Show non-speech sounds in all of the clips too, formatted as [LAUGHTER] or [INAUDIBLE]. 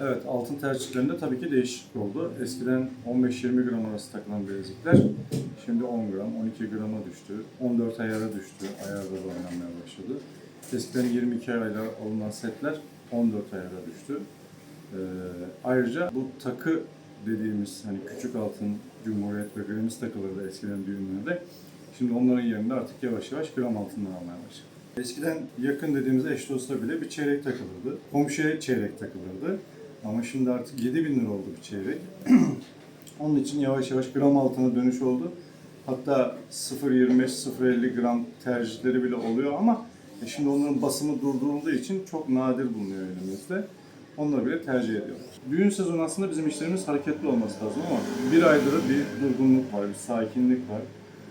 Evet, altın tercihlerinde tabii ki değişiklik oldu. Eskiden 15-20 gram arası takılan bilezikler şimdi 10 gram, 12 grama düştü. 14 ayara düştü. Ayarda da oynanmaya başladı. Eskiden 22 ayarla alınan setler 14 ayara düştü. Ee, ayrıca bu takı dediğimiz hani küçük altın, cumhuriyet ve gramız takılırdı eskiden düğünlerde. Şimdi onların yerinde artık yavaş yavaş gram altınlar almaya başladı. Eskiden yakın dediğimiz eş dosta bile bir çeyrek takılırdı. Komşuya çeyrek takılırdı. Ama şimdi artık 7 bin lira oldu bir çeyrek. [CLEARS THROAT] Onun için yavaş yavaş gram altına dönüş oldu. Hatta 0.25-0.50 gram tercihleri bile oluyor ama e şimdi onların basımı durdurulduğu için çok nadir bulunuyor elimizde. Onları bile tercih ediyorlar. Düğün sezonu aslında bizim işlerimiz hareketli olması lazım ama bir aydır bir durgunluk var, bir sakinlik var.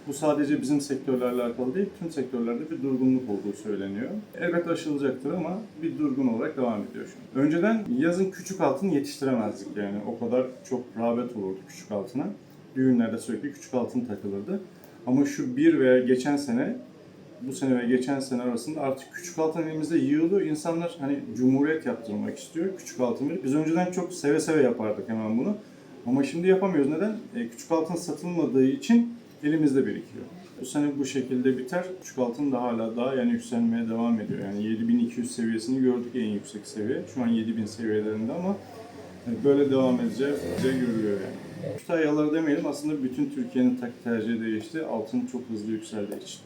Bu sadece bizim sektörlerle alakalı değil, tüm sektörlerde bir durgunluk olduğu söyleniyor. Elbette aşılacaktır ama bir durgun olarak devam ediyor şu an. Önceden yazın küçük altın yetiştiremezdik yani. O kadar çok rağbet olurdu küçük altına. Düğünlerde sürekli küçük altın takılırdı. Ama şu bir veya geçen sene, bu sene ve geçen sene arasında artık küçük altın elimizde yığılıyor. İnsanlar hani cumhuriyet yaptırmak istiyor küçük altın verip. Biz önceden çok seve seve yapardık hemen bunu. Ama şimdi yapamıyoruz. Neden? E, küçük altın satılmadığı için elimizde birikiyor. Bu sene bu şekilde biter. Küçük altın da hala daha yani yükselmeye devam ediyor. Yani 7200 seviyesini gördük en yüksek seviye. Şu an 7000 seviyelerinde ama böyle devam edeceği görülüyor yani. Kütahyaları demeyelim aslında bütün Türkiye'nin tercihi değişti. Altın çok hızlı yükseldiği için.